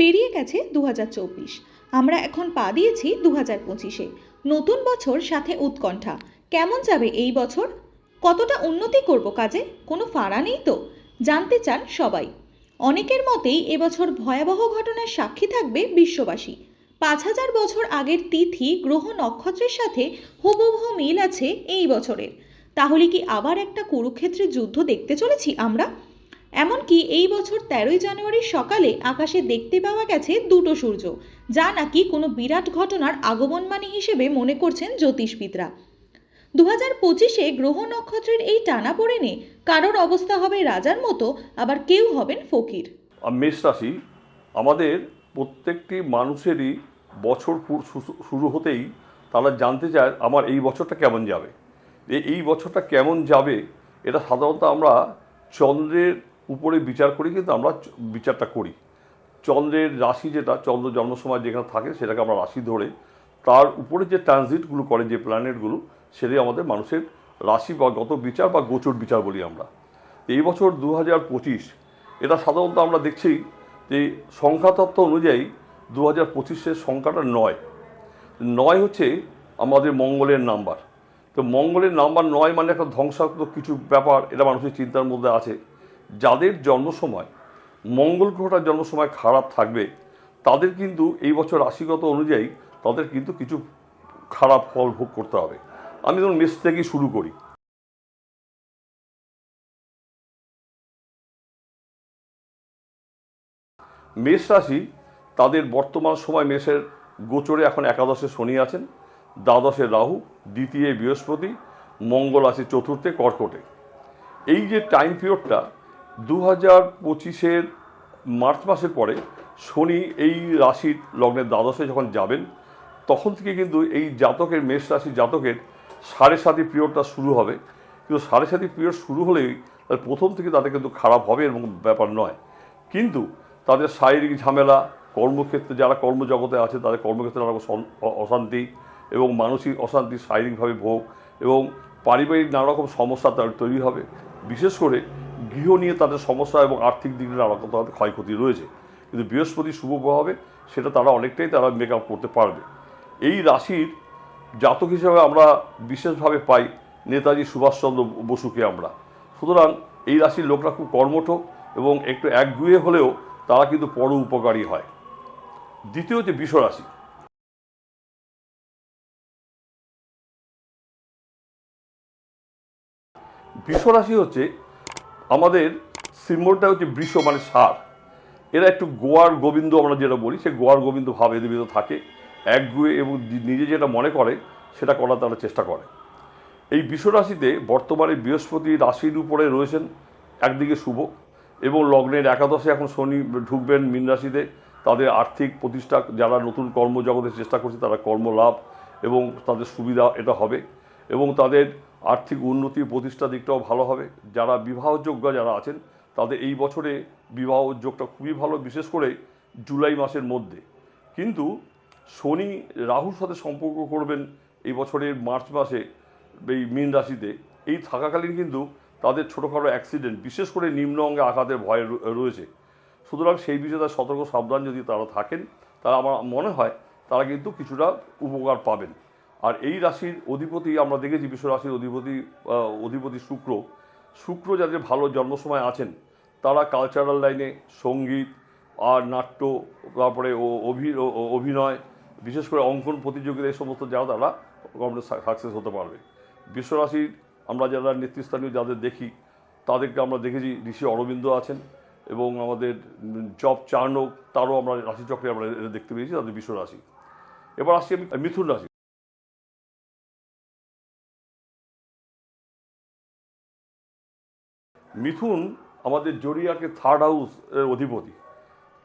পেরিয়ে গেছে দু হাজার চব্বিশ। আমরা এখন পা দিয়েছি দু হাজার পঁচিশে। নতুন বছর সাথে উৎকণ্ঠা। কেমন যাবে এই বছর? কতটা উন্নতি করব কাজে? কোনো ফাড়া নেই তো? জানতে চান সবাই। অনেকের মতেই এবছর ভয়াবহ ঘটনার সাক্ষী থাকবে বিশ্ববাসী। পাঁচ হাজার বছর আগের তিথি, গ্রহ, নক্ষত্রের সাথে হুবহু মিল আছে এই বছরের। তাহলে কি আবার একটা কুরুক্ষেত্রের যুদ্ধ দেখতে চলেছি আমরা? এমনকি এই বছর তেরোই জানুয়ারির সকালে আকাশে দেখতে পাওয়া গেছে দুটো সূর্য, যা নাকি কোনো বিরাট ঘটনার আগমনবাণী হিসেবে মনে করছেন জ্যোতিষবিদরা। দু হাজার পঁচিশে গ্রহ নক্ষত্রের এই টানা পড়েনে কারোর অবস্থা হবে রাজার মতো, আবার কেউ হবেন ফকির। মেষ রাশি, আমাদের প্রত্যেকটি মানুষেরই বছর শুরু হতেই তারা জানতে চায় আমার এই বছরটা কেমন যাবে। এই বছরটা কেমন যাবে, এটা সাধারণত আমরা চন্দ্রের উপরে বিচার করি, কিন্তু আমরা বিচারটা করি। চন্দ্রের রাশি যেটা, চন্দ্র জন্ম সময় যেখানে থাকে, সেটাকে আমরা রাশি ধরে, তার উপরে যে ট্রানজিটগুলো করে, যে প্ল্যানেটগুলো সেটাই আমাদের মানুষের রাশি বা গত বিচার বা গোচর বিচার বলি আমরা। এই বছর দু হাজার পঁচিশ, এটা সাধারণত আমরা দেখছি যে সংখ্যাতত্ত্ব অনুযায়ী দু হাজার পঁচিশের সংখ্যাটা নয়। নয় হচ্ছে আমাদের মঙ্গলের নাম্বার। তো মঙ্গলের নাম্বার নয় মানে একটা ধ্বংসাত্মক কিছু ব্যাপার, এটা মানুষের চিন্তার মধ্যে আছে। যাদের জন্ম সময় মঙ্গল গ্রহটার জন্ম সময় খারাপ থাকবে, তাদের কিন্তু এই বছর রাশিগত অনুযায়ী তাদের কিন্তু কিছু খারাপ ফল ভোগ করতে হবে। আমি ধরুন মেষ থেকেই শুরু করি। মেষ রাশি তাদের বর্তমান সময় মেষের গোচরে এখন একাদশে শনি আছেন, দ্বাদশে রাহু, দ্বিতীয় বৃহস্পতি, মঙ্গল আছে চতুর্থে কর্কটে। এই যে টাইম পিরিয়ডটা দু হাজার পঁচিশের মার্চ মাসের পরে শনি এই রাশির লগ্নের দ্বাদশে যখন যাবেন, তখন থেকে কিন্তু এই জাতকের, মেষ রাশি জাতকের সাড়ে সাতি পিরিয়ডটা শুরু হবে। কিন্তু সাড়ে সাতি পিরিয়ড শুরু হলেই তার প্রথম থেকে তাদের কিন্তু খারাপ হবে এরকম ব্যাপার নয়। কিন্তু তাদের শারীরিক ঝামেলা, কর্মক্ষেত্রে যারা কর্মজগতে আছে, তাদের কর্মক্ষেত্রে নানা রকম অশান্তি এবং মানসিক অশান্তি, শারীরিকভাবে ভোগ এবং পারিবারিক নানা রকম সমস্যা তাদের তৈরি হবে। বিশেষ করে গৃহ নিয়ে তাদের সমস্যা এবং আর্থিক দিক রকম তাদের ক্ষয়ক্ষতি রয়েছে। কিন্তু বৃহস্পতি শুভ প্রভাবে সেটা তারা অনেকটাই তারা মেক আপ করতে পারবে। এই রাশির জাতক হিসেবে আমরা বিশেষভাবে পাই নেতাজি সুভাষচন্দ্র বসুকে আমরা। সুতরাং এই রাশির লোকরা খুব কর্মঠ এবং একটু একগুয়ে হলেও তারা কিন্তু পর উপকারী হয়। দ্বিতীয় হচ্ছে বিষ রাশি বৃষ রাশি হচ্ছে আমাদের সিম্বলটা হচ্ছে বৃষ মানে সার। এরা একটু গোয়ার গোবিন্দ আমরা যেটা বলি, সে গোয়ার গোবিন্দ ভাব এদের ভিতরে থাকে। একগুয়ে এবং নিজে যেটা মনে করে, সেটা করার তারা চেষ্টা করে। এই বৃষ রাশিতে বর্তমানে বৃহস্পতি রাশির উপরে রয়েছেন একদিকে শুভ এবং লগ্নের একাদশে এখন শনি ঢুকবেন মীন রাশিতে। তাদের আর্থিক প্রতিষ্ঠা, যারা নতুন কর্মজগতের চেষ্টা করছে, তারা কর্মলাভ এবং তাদের সুবিধা এটা হবে। এবং তাদের আর্থিক উন্নতি প্রতিষ্ঠা দিকটাও ভালো হবে। যারা বিবাহযোগ্য যারা আছেন, তাদের এই বছরে বিবাহ উদ্যোগটা খুবই ভালো, বিশেষ করে জুলাই মাসের মধ্যে। কিন্তু শনি রাহুর সাথে সম্পর্ক করবেন এই বছরের মার্চ মাসে, এই মীন রাশিতে। এই থাকাকালীন কিন্তু তাদের ছোটোখাটো অ্যাক্সিডেন্ট, বিশেষ করে নিম্ন অঙ্গে আঘাতের ভয় রয়েছে। সুতরাং সেই বিষয়ে তারা সতর্ক সাবধান যদি তারা থাকেন তারা আমার মনে হয় তারা কিন্তু কিছুটা উপকার পাবেন। আর এই রাশির অধিপতি, আমরা দেখেছি বিশ্ব রাশির অধিপতি অধিপতি শুক্র। শুক্র যাদের ভালো জন্ম সময় আছেন, তারা কালচারাল লাইনে সংগীত আর নাট্য, তারপরে অভিনয়, বিশেষ করে অঙ্কন প্রতিযোগিতা, এই সমস্ত যারা, তারা কখনো সাকসেস হতে পারবে। বিশ্বরাশির আমরা যারা নেতৃস্থানীয় যাদের দেখি, তাদেরকে আমরা দেখেছি, ঋষি অরবিন্দ আছেন এবং আমাদের জব চার্নক তারও আমরা রাশিচক্রে আমরা দেখতে পেয়েছি, তাদের বিশ্বরাশি এবার আসছি আমি মিথুন রাশি। মিথুন আমাদের জরিয়াকে থার্ড হাউস অধিপতি।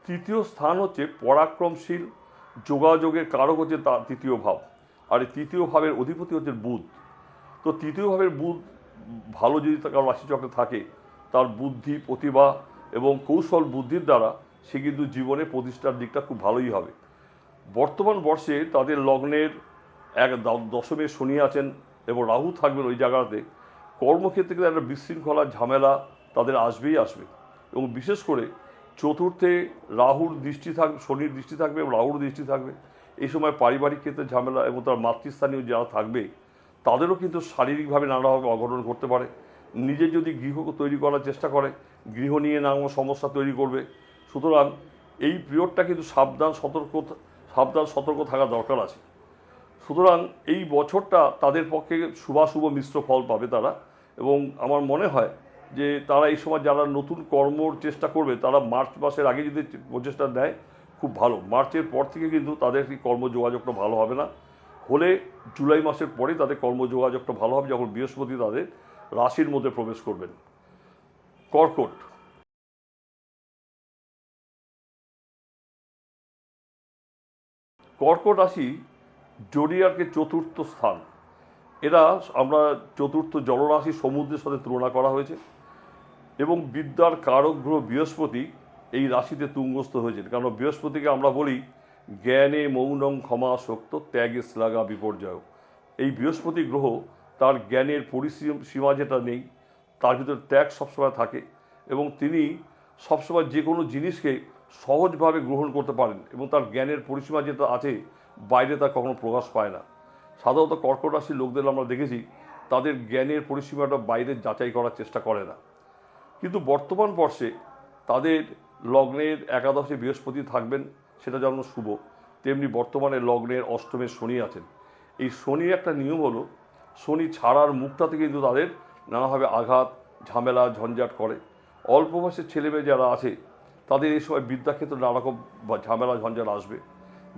তৃতীয় স্থান হচ্ছে পরাক্রমশীল, যোগাযোগের কারক হচ্ছে তার তৃতীয় ভাব। আর এই তৃতীয় ভাবের অধিপতি হচ্ছে বুধ। তো তৃতীয় ভাবের বুধ ভালো যদি তার রাশিচক্রে থাকে, তার বুদ্ধি, প্রতিভা এবং কৌশল বুদ্ধির দ্বারা সে কিন্তু জীবনে প্রতিষ্ঠার দিকটা খুব ভালোই হবে। বর্তমান বর্ষে তাদের লগ্নের এক দশমে শনি আছেন এবং রাহু থাকবেন ওই জায়গাতে। কর্মক্ষেত্রে কিন্তু একটা বিশৃঙ্খলা, ঝামেলা তাদের আসবেই আসবে। এবং বিশেষ করে চতুর্থে রাহুর দৃষ্টি থাকবে শনির দৃষ্টি থাকবে এবং রাহুর দৃষ্টি থাকবে। এই সময় পারিবারিক ক্ষেত্রে ঝামেলা এবং তার মাতৃস্থানীয় যারা থাকবে, তাদেরও কিন্তু শারীরিকভাবে নানাভাবে অঘটন করতে পারে। নিজে যদি গৃহ তৈরি করার চেষ্টা করে, গৃহ নিয়ে নানা সমস্যা তৈরি করবে। সুতরাং এই পিরিয়ডটা কিন্তু সাবধান, সতর্ক সাবধান, সতর্ক থাকা দরকার আছে। সুতরাং এই বছরটা তাদের পক্ষে শুভাশুভ মিশ্র ফল পাবে তারা। এবং আমার মনে হয় যে তারা এই সময় যারা নতুন কর্মর চেষ্টা করবে, তারা মার্চ মাসের আগে যদি প্রচেষ্টা নেয়, খুব ভালো। মার্চের পর থেকে কিন্তু তাদের কি কর্মযোগাযোগটা ভালো হবে না। হলে জুলাই মাসের পরে তাদের কর্মযোগাযোগটা ভালো হবে যখন বৃহস্পতি তাদের রাশির মধ্যে প্রবেশ করবেন। কর্কট। কর্কট রাশি জরিয়ারকে চতুর্থ স্থান। এরা আমরা চতুর্থ জলরাশি সমুদ্রের সাথে তুলনা করা হয়েছে এবং বিদ্যার কারক গ্রহ বৃহস্পতি এই রাশিতে তুঙ্গস্থ হয়েছেন। কারণ বৃহস্পতিকে আমরা বলি জ্ঞানে মৌনং ক্ষমা শক্ত, ত্যাগে শ্লাঘা বিপর্যয়। এই বৃহস্পতি গ্রহ তার জ্ঞানের পরিসীম সীমা যেটা নেই, তার ভিতরে ত্যাগ সবসময় থাকে এবং তিনি সবসময় যে কোনো জিনিসকে সহজভাবে গ্রহণ করতে পারেন এবং তার জ্ঞানের পরিসীমা যেটা আছে বাইরে তা কখনো প্রকাশ পায় না। সাধারণত কর্কট রাশির লোকদের আমরা দেখেছি, তাদের জ্ঞানের পরিসীমাটা বাইরে যাচাই করার চেষ্টা করে না। কিন্তু বর্তমান বর্ষে তাদের লগ্নের একাদশে বৃহস্পতি থাকবেন, সেটা যেমন শুভ। তেমনি বর্তমানে লগ্নের অষ্টমে শনি আছেন। এই শনির একটা নিয়ম হলো, শনি ছাড়ার মুখটাতে কিন্তু তাদের নানাভাবে আঘাত, ঝামেলা, ঝঞ্ঝাট করে। অল্প বয়সের ছেলেমেয়ে যারা আছে, তাদের এই সময় বিদ্যাক্ষেত্রে নানা রকম বা ঝামেলা, ঝঞ্ঝাট আসবে।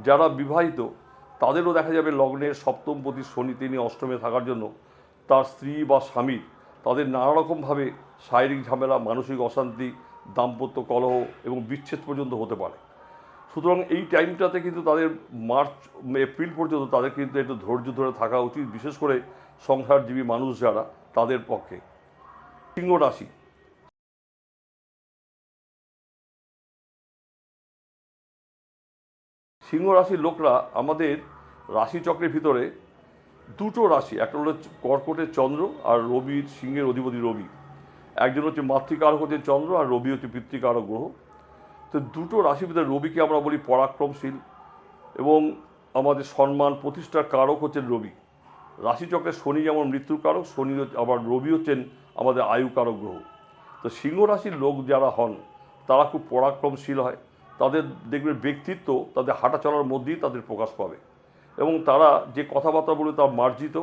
যারা বিবাহিত, তাদেরও দেখা যাবে লগ্নের সপ্তম প্রতি শনি তিনি অষ্টমে থাকার জন্য তার স্ত্রী বা স্বামী তাদের নানা রকমভাবে শারীরিক ঝামেলা, মানসিক অশান্তি, দাম্পত্য কলহ এবং বিচ্ছেদ পর্যন্ত হতে পারে। সুতরাং এই টাইমটাতে কিন্তু তাদের মার্চ, এপ্রিল পর্যন্ত তাদের কিন্তু একটু ধৈর্য ধরে থাকা উচিত, বিশেষ করে সংসারজীবী মানুষ যারা, তাদের পক্ষে। সিংহ রাশি সিংহ রাশির লোকরা আমাদের রাশিচক্রের ভিতরে দুটো রাশি, একটা হলো কর্কটের চন্দ্র আর রবির সিংহের অধিপতি রবি। একজন হচ্ছে মাতৃকারক হচ্ছে চন্দ্র আর রবি হচ্ছে পিতৃকারক গ্রহ। তো দুটো রাশির ভিতরে রবিকে আমরা বলি পরাক্রমশীল এবং আমাদের সম্মান প্রতিষ্ঠার কারক হচ্ছেন রবি। রাশিচক্রে শনি যেমন মৃত্যুর কারক শনি আবার রবি হচ্ছেন আমাদের আয়ু কারক গ্রহ। তো সিংহ রাশির লোক যারা হন, তারা খুব পরাক্রমশীল হয়। তাদের দেখবে ব্যক্তিত্ব, তাদের হাঁটা চলার মধ্যেই তাদের প্রকাশ পাবে। এবং তারা যে কথাবার্তা বলে তা মার্জিত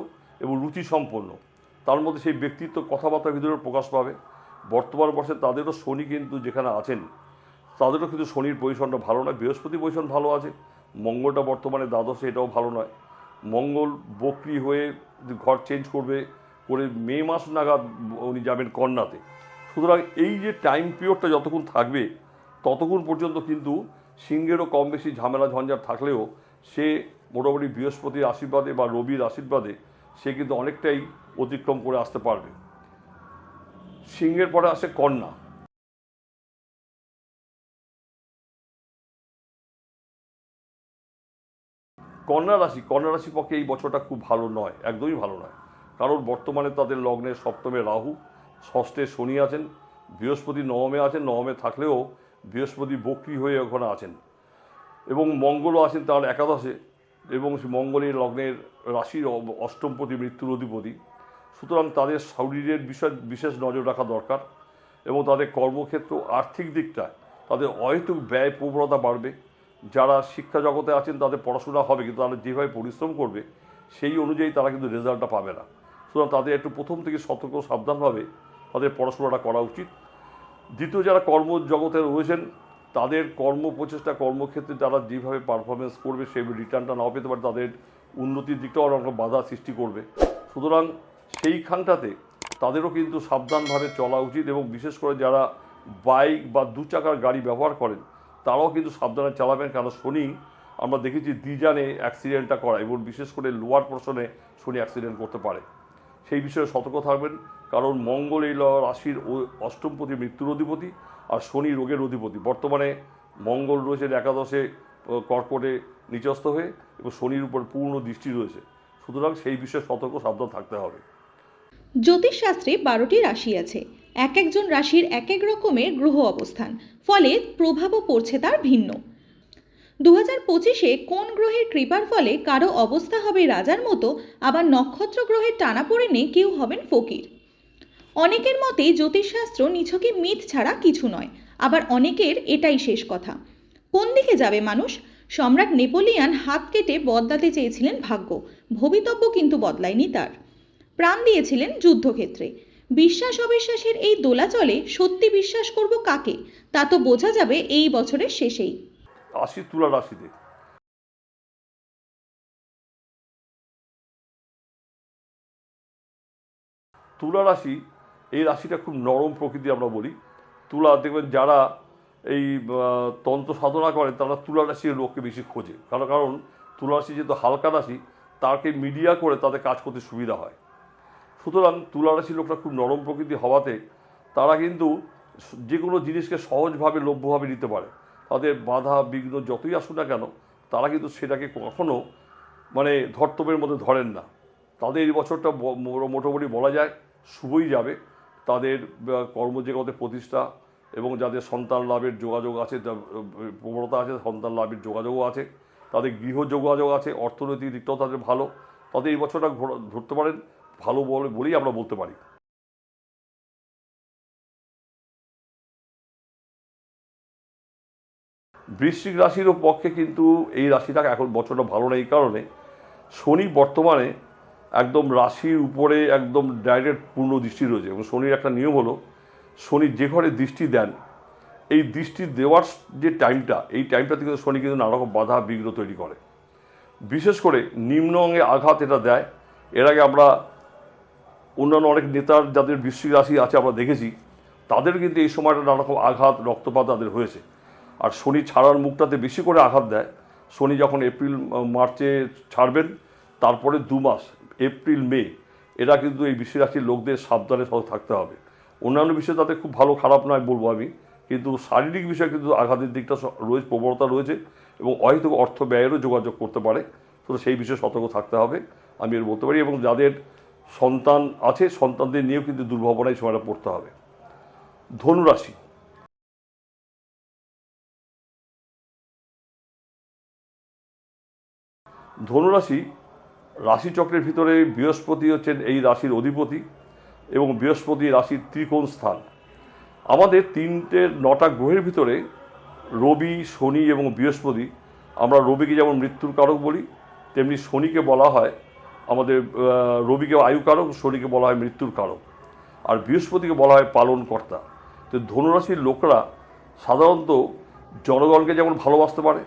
এবং রুচি সম্পন্ন তার মধ্যে সেই ব্যক্তিত্ব কথাবার্তার ভিতরে প্রকাশ পাবে। বর্তমান বর্ষে তাদেরও শনি কিন্তু যেখানে আছেন, তাদেরও কিন্তু শনির পজিশনটা ভালো নয় বৃহস্পতি পজিশন ভালো আছে, মঙ্গলটা বর্তমানে দ্বাদশে এটাও ভালো নয়। মঙ্গল বকরি হয়ে ঘর চেঞ্জ করবে, করে মে মাস নাগাদ উনি যাবেন কন্যাতে। সুতরাং এই যে টাইম পিরিয়ডটা যতক্ষণ থাকবে ততক্ষণ পর্যন্ত কিন্তু সিংহেরও কম বেশি ঝামেলা ঝঞ্ঝাট থাকলেও সে মোটামুটি বৃহস্পতির আশীর্বাদে বা রবির আশীর্বাদে সে কিন্তু অনেকটাই অতিক্রম করে আসতে পারবে। সিংহের পরে আসে কন্যা। কন্যা রাশি কন্যা রাশি পক্ষে এই বছরটা খুব ভালো নয়, একদমই ভালো নয়। কারণ বর্তমানে তাদের লগ্নে সপ্তমে রাহু, ষষ্ঠে শনি আছেন, বৃহস্পতি নবমে আছেন, নবমে থাকলেও বৃহস্পতি বক্রি হয়ে ওখানে আছেন। এবং মঙ্গলও আছেন তার একাদশে। এবং মঙ্গলের লগ্নের রাশির অষ্টমপতি, মৃত্যুর অধিপতি। সুতরাং তাদের শরীরের বিষয়, বিশেষ নজর রাখা দরকার এবং তাদের কর্মক্ষেত্র, আর্থিক দিকটা, তাদের অহেতুক ব্যয় প্রবণতা বাড়বে। যারা শিক্ষা জগতে আছেন, তাদের পড়াশোনা হবে, কিন্তু তারা যেভাবে পরিশ্রম করবে, সেই অনুযায়ী তারা কিন্তু রেজাল্টটা পাবে না। সুতরাং তাদের একটু প্রথম থেকে সতর্ক সাবধানভাবে তাদের পড়াশোনাটা করা উচিত। দ্বিতীয় যারা কর্মজগতে রয়েছেন, তাদের কর্ম প্রচেষ্টা, কর্মক্ষেত্রে যারা যেভাবে পারফরমেন্স করবে, সেই রিটার্নটা নাও পেতে পারে, তাদের উন্নতির দিকটাও অনেক বাধা সৃষ্টি করবে। সুতরাং সেইখানটাতে তাদেরও কিন্তু সাবধানভাবে চলা উচিত এবং বিশেষ করে যারা বাইক বা দু চাকার গাড়ি ব্যবহার করেন, তারাও কিন্তু সাবধানে চালাবেন। কারণ শনি, আমরা দেখেছি দিজানে অ্যাক্সিডেন্টটা করা এবং বিশেষ করে লোয়ার পোর্শনে শনি অ্যাক্সিডেন্ট করতে পারে। সেই বিষয়ে সতর্ক থাকবেন। কারণ মঙ্গল এই রাশির অষ্টমপতি মৃত্যুর অধিপতি আর শনি রোগের অধিপতি। বর্তমানে মঙ্গল রয়েছেন একাদশে কর্কটে নিচস্থ হয়ে এবং শনির উপর পূর্ণ দৃষ্টি রয়েছে। সুতরাং সেই বিষয়ে সতর্ক সাবধান থাকতে হবে। জ্যোতিষশাস্ত্রে বারোটি রাশি আছে। এক একজন রাশির এক এক রকমের গ্রহ অবস্থান, ফলে প্রভাবও পড়ছে তার ভিন্ন। দু হাজার পঁচিশে কোন গ্রহের কৃপার ফলে কারও অবস্থা হবে রাজার মতো, আবার নক্ষত্র গ্রহের টানা পড়েনে কেউ হবেন ফকির। অনেকের মতে জ্যোতিষশাস্ত্র নিছকে মিথ ছাড়া কিছু নয়, আবার অনেকের এটাই শেষ কথা। কোন দিকে যাবে মানুষ? সম্রাট নেপোলিয়ান হাত কেটে বদলাতে চেয়েছিলেন ভাগ্য, ভবিতব্য কিন্তু বদলায়নি তার। প্রাণ দিয়েছিলেন যুদ্ধক্ষেত্রে। বিশ্বাস অবিশ্বাসের এই দোলাচলে সত্যি বিশ্বাস করব কাকে? তা তো বোঝা যাবে এই বছরের শেষেই। আসি তুলা তুলা রাশি এই রাশিটা খুব নরম প্রকৃতি আমরা বলি। তুলা দেখবেন যারা এই তন্ত্র সাধনা করেন তারা তুলা রাশির লোককে বেশি খোঁজে। কারণ কারণ তুলা রাশি যেহেতু হালকা রাশি, তাকে মিডিয়া করে তাদের কাজ করতে সুবিধা হয়। সুতরাং তুলা রাশির লোকরা খুব নরম প্রকৃতি হওয়াতে তারা কিন্তু যে কোনো জিনিসকে সহজভাবে, লভ্যভাবে নিতে পারে। তাদের বাধা, বিঘ্ন যতই আসুক না কেন, তারা কিন্তু সেটাকে কখনও মানে ধর্তব্যের মধ্যে ধরেন না। তাদের এই বছরটা মোটামুটি বলা যায় শুভই যাবে। তাদের কর্মজগতে প্রতিষ্ঠা এবং যাদের সন্তান লাভের যোগাযোগ আছে প্রবণতা আছে, সন্তান লাভের যোগাযোগও আছে, তাদের গৃহ যোগাযোগ আছে, অর্থনৈতিক দিকটাও তাদের ভালো। তাদের এই বছরটা ধরতে পারেন, ভালো বলে বলেই আমরা বলতে পারি। বৃশ্চিক রাশিরও পক্ষে কিন্তু এই রাশিটা এখন বছরটা ভালো নেই কারণে শনি বর্তমানে একদম রাশির উপরে একদম ডাইরেক্ট পূর্ণ দৃষ্টি রয়েছে এবং শনির একটা নিয়ম হলো, শনি যে ঘরে দৃষ্টি দেন, এই দৃষ্টি দেওয়ার যে টাইমটা এই টাইমটাতে কিন্তু শনি কিন্তু নানা রকম বাধা বিঘ্ন তৈরি করে। বিশেষ করে নিম্ন অঙ্গে আঘাত এটা দেয়। এর আগে আমরা অন্যান্য অনেক নেতার যাদের বৃশ্চিক রাশি আছে আমরা দেখেছি, তাদের কিন্তু এই সময়টা নানা রকম আঘাত, রক্তপাত তাদের হয়েছে। আর শনি ছাড়ার মুখটাতে বেশি করে আঘাত দেয়। শনি যখন এপ্রিল মার্চে ছাড়বেন, তারপরে দু মাস এপ্রিল, মে, এরা কিন্তু এই বৃশ্চিক রাশির লোকদের সাবধানে সহ থাকতে হবে। অন্যান্য বিষয়ে তাতে খুব ভালো খারাপ নয় বলব আমি, কিন্তু শারীরিক বিষয়ে কিন্তু আঘাতের দিকটা রয়েছে, প্রবণতা রয়েছে এবং হয়তো অর্থ ব্যয়েরও যোগাযোগ করতে পারে, তো সেই বিষয়ে সতর্ক থাকতে হবে, আমি এর বলতে পারি। এবং যাদের সন্তান আছে, সন্তানদের নিয়েও কিন্তু দুর্ভাবনায় সময়টা পড়তে হবে। ধনুরাশি। ধনুরাশি রাশিচক্রের ভিতরে বৃহস্পতি হচ্ছেন এই রাশির অধিপতি এবং বৃহস্পতি রাশির ত্রিকোণ স্থান। আমাদের তিনটে নটা গ্রহের ভিতরে রবি, শনি এবং বৃহস্পতি, আমরা রবিকে যেমন মৃত্যুর কারক বলি, তেমনি শনিকে বলা হয় আমাদের রবিকে আয়ু কারক, শনিকে বলা হয় মৃত্যুর কারক। আর বৃহস্পতিকে বলা হয় পালনকর্তা। তো ধনুরাশির লোকরা সাধারণত জনগণকে যেমন ভালোবাসতে পারে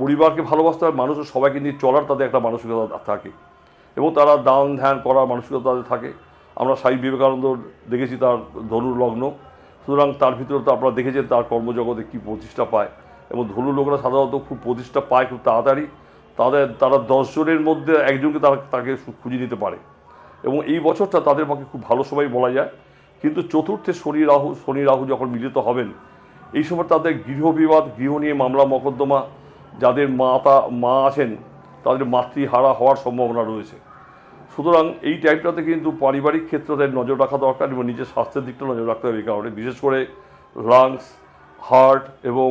পরিবারকে ভালোবাসতে হয় মানুষের সবাইকে নিয়ে চলার তাদের একটা মানসিকতা থাকে। এবং তারা দান ধ্যান করার মানসিকতা তাদের থাকে। আমরা স্বামী বিবেকানন্দ দেখেছি তার ধনুর লগ্ন। সুতরাং তার ভিতরে তো আপনারা দেখেছেন তার কর্মজগতে কী প্রতিষ্ঠা পায়। এবং ধনু লোকরা সাধারণত খুব প্রতিষ্ঠা পায় খুব তাড়াতাড়ি। তাদের, তারা দশজনের মধ্যে একজনকে তারা, তাকে খুঁজে নিতে পারে। এবং এই বছরটা তাদের পক্ষে খুব ভালো সময় বলা যায়। কিন্তু চতুর্থে শনি রাহু শনি রাহু যখন মিলিত হবেন, এই সময় তাদের গৃহবিবাদ গৃহ নিয়ে মামলা, মকদ্দমা যাদের মাতা, মা আছেন, তাদের মাতৃহারা হওয়ার সম্ভাবনা রয়েছে। সুতরাং এই টাইমটাতে কিন্তু পারিবারিক ক্ষেত্রে নজর রাখা দরকার এবং নিজের স্বাস্থ্যের দিকটা নজর রাখতে হবে এই কারণে। বিশেষ করে লাংস হার্ট এবং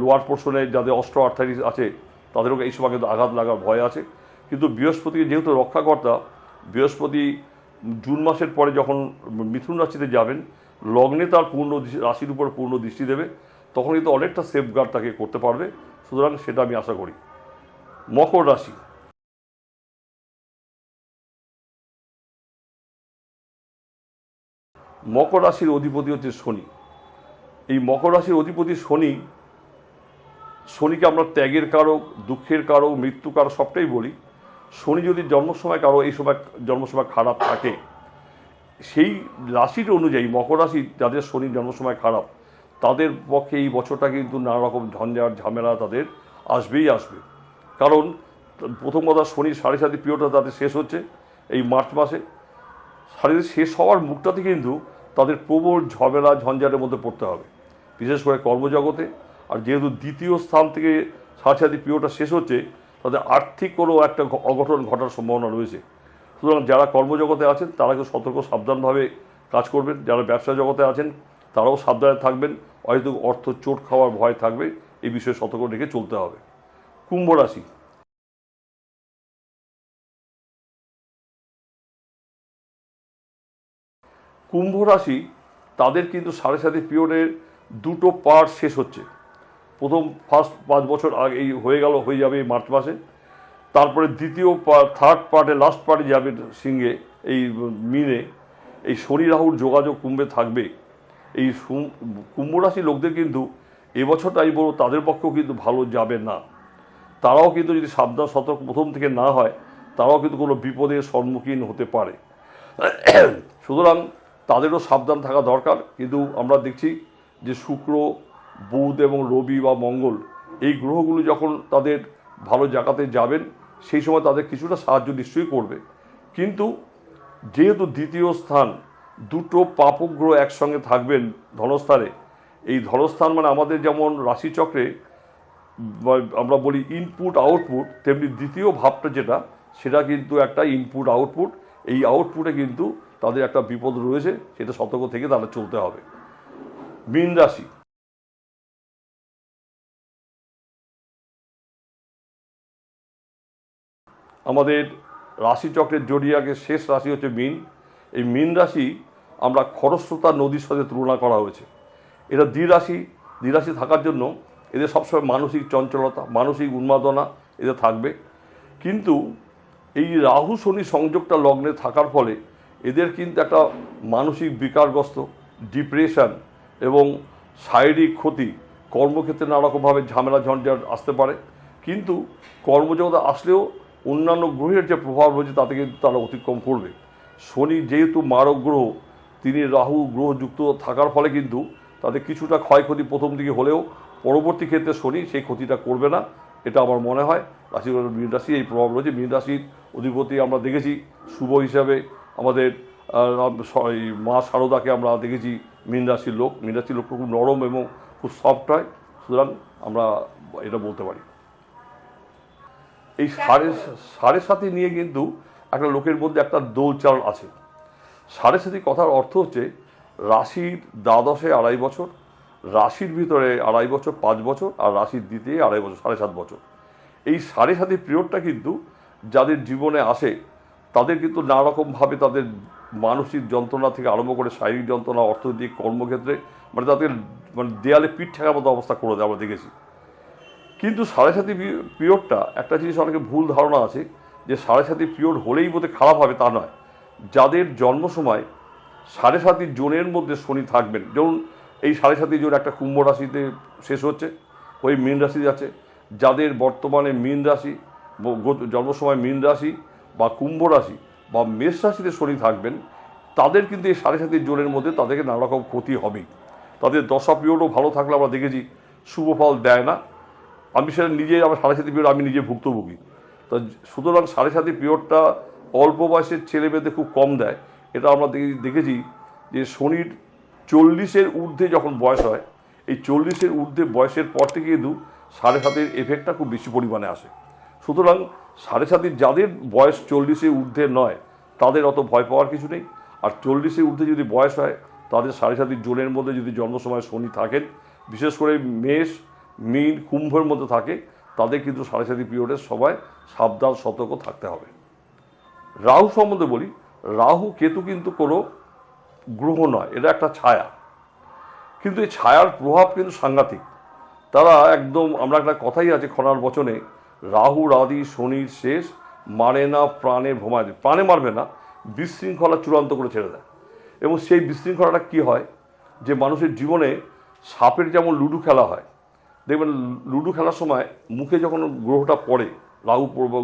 লোয়ার পোর্শনে যাদের অস্ট্রো আর্থাইটিস আছে, তাদেরও এই সময় কিন্তু আঘাত লাগার ভয় আছে। কিন্তু বৃহস্পতিকে যেহেতু রক্ষাকর্তা, বৃহস্পতি জুন মাসের পরে যখন মিথুন রাশিতে যাবেন, লগ্নে তার পূর্ণ রাশির উপর পূর্ণ দৃষ্টি দেবে, তখন কিন্তু অনেকটা সেফগার্ড তাকে করতে পারবে। সুতরাং সেটা আমি আশা করি। মকর রাশি। মকর রাশির অধিপতি হচ্ছে শনি। এই মকর রাশির অধিপতি শনি, শনিকে আমরা ত্যাগের কারক, দুঃখের কারক, মৃত্যু কারক সবটাই বলি। শনি যদি জন্মসময় কারও এই সময় জন্মসময় খারাপ থাকে, সেই রাশির অনুযায়ী মকর রাশি যাদের শনির জন্মসময় খারাপ তাদের পক্ষে এই বছরটা কিন্তু নানা রকম ঝঞ্ঝাট ঝামেলা তাদের আসবেই আসবে। কারণ প্রথম কথা শনির সাড়ে সাথে পিরিয়ডটা তাদের শেষ হচ্ছে, এই মার্চ মাসে। সাড়ে শেষ হওয়ার মুখটাতে কিন্তু তাদের প্রবল ঝামেলা, ঝঞ্ঝাটের মধ্যে পড়তে হবে। বিশেষ করে কর্মজগতে। আর যেহেতু দ্বিতীয় স্থান থেকে সাড়ে সাথে পিরিয়ডটা শেষ হচ্ছে, তাদের আর্থিক কোনো একটা অঘটন ঘটার সম্ভাবনা রয়েছে। সুতরাং যারা কর্মজগতে আছেন, তারা কিন্তু সতর্ক, সাবধানভাবে কাজ করবেন। যারা ব্যবসা জগতে আছেন তারাও সাবধানে থাকবেন। হয়তো অর্থ চোট খাওয়ার ভয় থাকবে। এই বিষয়ে সতর্ক রেখে চলতে হবে। কুম্ভ রাশি। কুম্ভ রাশি, তাদের কিন্তু সাড়ে সাথে পিরিয়ডের দুটো পার্ট শেষ হচ্ছে। প্রথম ফার্স্ট পাঁচ বছর আগে এই হয়ে গেল, হয়ে যাবে মার্চ মাসে। তারপরে দ্বিতীয় থার্ড পার্টে লাস্ট পার্টে যাবে সিংহে, এই মিনে। এই শনি, রাহুর যোগাযোগ কুম্ভে থাকবে। এই কুম্ভ রাশি লোকদের কিন্তু এবছরটা আমি বলব, তাদের পক্ষেও কিন্তু ভালো যাবে না। তারাও কিন্তু যদি সাবধান, সতর্ক প্রথম থেকে না হয়, তারাও কিন্তু কোনো বিপদের সম্মুখীন হতে পারে। সুতরাং তাদেরও সাবধান থাকা দরকার। কিন্তু আমরা দেখছি যে শুক্র, বুধ এবং রবি বা মঙ্গল, এই গ্রহগুলো যখন তাদের ভালো জায়গাতে যাবেন, সেই সময় তাদের কিছুটা সাহায্য নিশ্চয়ই করবে। কিন্তু যেহেতু দ্বিতীয় স্থান দুটো পাপগ্রহ একসঙ্গে থাকবেন ধনস্থানে। এই ধনস্থান মানে আমাদের যেমন রাশিচক্রে আমরা বলি ইনপুট আউটপুট তেমনি দ্বিতীয় ভাবটা যেটা, সেটা কিন্তু একটা ইনপুট আউটপুট এই আউটপুটে কিন্তু তাদের একটা বিপদ রয়েছে, সেটা সতর্ক থেকে তাদের চলতে হবে। মীন রাশি। আমাদের রাশিচক্রের জড়িয়াকে শেষ রাশি হচ্ছে মীন। এই মীন রাশি আমরা খরস্রোতা নদীর সাথে তুলনা করা হয়েছে। এটা দ্বিরাশি দ্বিরাশি থাকার জন্য এদের সবসময় মানসিক চঞ্চলতা, মানসিক উন্মাদনা এদের থাকবে। কিন্তু এই রাহু শনি সংযোগটা লগ্নে থাকার ফলে এদের কিন্তু একটা মানসিক বিকারগ্রস্ত, ডিপ্রেশন এবং শারীরিক ক্ষতি, কর্মক্ষেত্রে নানা রকমভাবে ঝামেলা, ঝঞ্ঝাট আসতে পারে। কিন্তু কর্মজগতে আসলেও অন্যান্য গ্রহের যে প্রভাব রয়েছে, তাতে কিন্তু তারা অতিক্রম করবে। শনি যেহেতু মারক গ্রহ তিনি রাহু গ্রহ যুক্ত থাকার ফলে কিন্তু তাদের কিছুটা ক্ষয়ক্ষতি প্রথম দিকে হলেও পরবর্তী ক্ষেত্রে শনি সেই ক্ষতিটা করবে না, এটা আমার মনে হয়। রাশি মীন রাশি, এই প্রভাব রয়েছে। মীন রাশির অধিপতি আমরা দেখেছি, শুভ হিসাবে আমাদের মা শারদাকে আমরা দেখেছি মীন রাশির লোক। মীন রাশির লোকটা খুব নরম এবং খুব সফট হয়, সুতরাং আমরা এটা বলতে পারি। এই সাড়ে সাড়ে সাথে নিয়ে কিন্তু একটা লোকের মধ্যে একটা দোলচাল আছে। সাড়ে সাথে কথার অর্থ হচ্ছে, রাশির দ্বাদশে আড়াই বছর, রাশির ভিতরে আড়াই বছর পাঁচ বছর, আর রাশির দ্বিতীয় আড়াই বছর, সাড়ে সাত বছর। এই সাড়ে সাথে পিরিয়ডটা কিন্তু যাদের জীবনে আসে, তাদের কিন্তু নানারকমভাবে তাদের মানসিক যন্ত্রণা থেকে আরম্ভ করে শারীরিক যন্ত্রণা, অর্থনৈতিক কর্মক্ষেত্রে মানে তাদের মানে দেয়ালে পিঠ ঠেকার মতো অবস্থা করে দেয় আমরা দেখেছি। কিন্তু সাড়ে সাথী পিরিয়ডটা একটা জিনিস অনেকে ভুল ধারণা আছে যে সাড়ে সাথী পিরিয়ড হলেই বোধহয় খারাপ হবে তা নয়। যাদের জন্ম সময় সাড়ে সাতি জোনের মধ্যে শনি থাকবেন, যেমন এই সাড়ে সাতি জোন একটা কুম্ভ রাশিতে শেষ হচ্ছে, ওই মীন রাশি যাচ্ছে। যাদের বর্তমানে মীন রাশি জন্ম সময় মীন রাশি বা কুম্ভ রাশি বা মেষ রাশিতে শনি থাকবেন, তাদের কিন্তু এই সাড়ে সাতি জোনের মধ্যে তাদেরকে নানা রকম ক্ষতি হবেই। তাদের দশা পিরিয়ডও ভালো থাকলে আমরা দেখেছি, শুভ ফল দেয় না। আমি সেটা নিজে, আমার সাড়ে সাথী পিরিয়ড আমি নিজে ভুক্তভোগী। তো সুতরাং সাড়ে সাথী পিরিয়ডটা অল্প বয়সের ছেলে মেয়েদের খুব কম দেয়। এটা আমরা দেখে- দেখেছি যে শনির চল্লিশের ঊর্ধ্বে যখন বয়স হয়, এই চল্লিশের ঊর্ধ্বে বয়সের পর থেকে কিন্তু সাড়ে সাতের এফেক্টটা খুব বেশি পরিমাণে আসে। সুতরাং সাড়ে সাতির যাদের বয়স চল্লিশের ঊর্ধ্বে নয়, তাদের অত ভয় পাওয়ার কিছু নেই। আর চল্লিশের ঊর্ধ্বে যদি বয়স হয়, তাদের সাড়ে সাতির জোনের মধ্যে যদি জন্ম সময় শনি থাকেন, বিশেষ করে মেষ, মীন, কুম্ভের মধ্যে থাকে তাদের কিন্তু সাড়ে সাতি পিরিয়ডের সবাই সাবধান, সতর্ক থাকতে হবে। রাহু সম্বন্ধে বলি, রাহু কেতু কিন্তু কোনো গ্রহ নয়, এটা একটা ছায়া। কিন্তু এই ছায়ার প্রভাব কিন্তু সাংঘাতিক। তারা একদম, আমরা একটা কথাই আছে খনার বচনে, রাহু রাদি শনির শেষ মারে না, প্রাণে ভোমায় দেয়। প্রাণে মারবে না, বিশৃঙ্খলা চূড়ান্ত করে ছেড়ে দেয়। এবং সেই বিশৃঙ্খলাটা কি হয়? যে মানুষের জীবনে সাপের যেমন লুডু খেলা হয় দেখবেন লুডো খেলার সময় মুখে যখন গ্রহটা পড়ে বা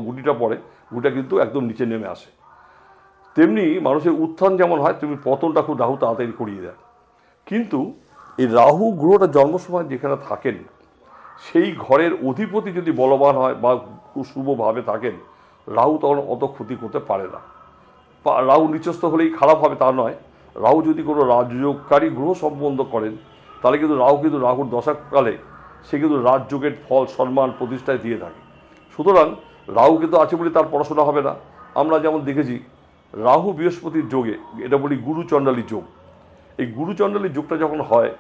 গুটিটা পড়ে, গুটিটা কিন্তু একদম নিচে নেমে আসে। তেমনি মানুষের উত্থান যেমন হয়, তেমনি পতনটা খুব রাহু তাড়াতাড়ি করিয়ে দেয়। কিন্তু এই রাহু গ্রহটা জন্ম সময় যেখানে থাকেন, সেই ঘরের অধিপতি যদি বলবান হয় বা শুভভাবে থাকেন, রাহু তখন অত ক্ষতি করতে পারে না। রাহু নিচস্থ হলেই খারাপ হবে তা নয়। রাহু যদি কোনো রাজযোগকারী গ্রহ সম্বন্ধ করেন, তাহলে কিন্তু রাহু কিন্তু রাহুর দশাকালে সে কিন্তু রাজযোগের ফল, সম্মান, প্রতিষ্ঠায় দিয়ে থাকে। সুতরাং রাহু কিন্তু আছে বলে তার পড়াশোনা হবে না। আমরা যেমন দেখেছি, রাহু বৃহস্পতির যোগে, এটা বলি গুরুচণ্ডালী যোগ। এই গুরুচণ্ডালী যোগটা যখন হয়,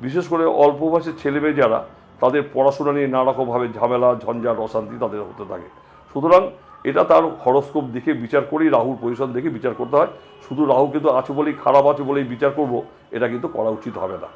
বিশেষ করে অল্প বয়সের ছেলে মেয়ে যারা, তাদের পড়াশোনা নিয়ে নানা রকমভাবে ঝামেলা, ঝঞ্ঝাট, অশান্তি তাদের হতে থাকে। সুতরাং এটা তার হরস্কোপ দেখে বিচার করেই রাহুর পজিশন দেখে বিচার করতে হয়। শুধু রাহু কিন্তু আছে বলেই, খারাপ আছে বলেই বিচার করব, এটা কিন্তু করা উচিত হবে না।